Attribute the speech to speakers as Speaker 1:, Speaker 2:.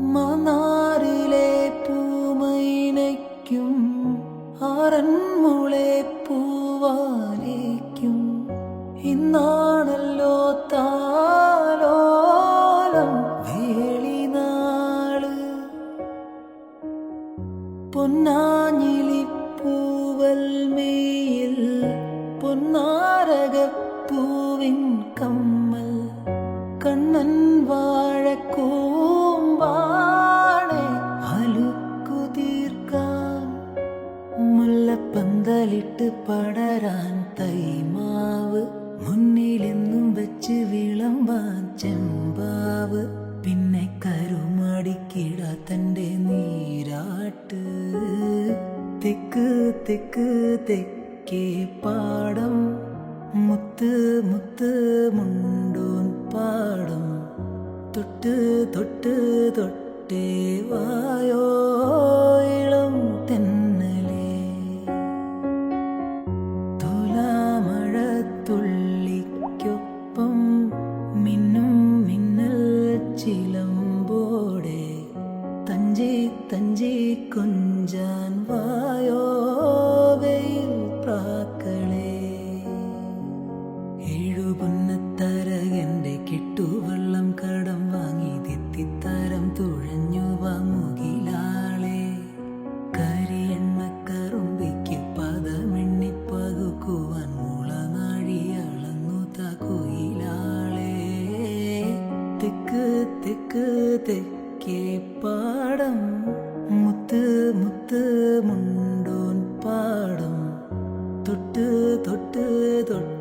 Speaker 1: മാന്നാറിലെ പൂമൈനയ്ക്കും ആറന്മുളെ പൂവാലേക്കും. ഇന്നാണല്ലോ താലോലം വേളിനാൾ. പൊന്നാഞ്ഞിലിപ്പൂവൽമേയിൽ പൊന്നാരകപ്പൂവിൻ കമ്മൽ. കണ്ണൻ വാഴക്കൂമ്പാണെ മുല്ലപ്പന്തലിട്ട് പടരാൻ തൈമാവ്. മുന്നിലെന്നും വെച്ച് വിളമ്പാൻ ചെമ്പാവ്. പിന്നെ കരുമടിക്കിട തന്റെ നീരാട്ട്. തെക്ക് തെക്ക് തെക്കേ പാടം. മുത്ത് മുത്ത് മുണ്ടോൻ പാടം. തൊട്ട് തൊട്ട് തൊട്ടേ വായോ. കൊഞ്ചാൻ വായോവയിൽ പ്രാക്കളെ. ഏഴുപൊന്നത്തരകന്റെ കിട്ടുവെള്ളം കടം വാങ്ങി തെത്തിത്തരം തുഴഞ്ഞു വാങ്ങുകിലാളെ കരിയെണ്ണ കറുമ്പിക്ക് പദമെണ്ണി പകുക്കുവാൻ മുളനാഴി അളന്നു തകുയിലാളെ തെക്ക് തെക്ക് തെക്കേ പാടം முத்து முத்து முண்டோன் பாடும். தொட்டு தொட்டு தொட்டு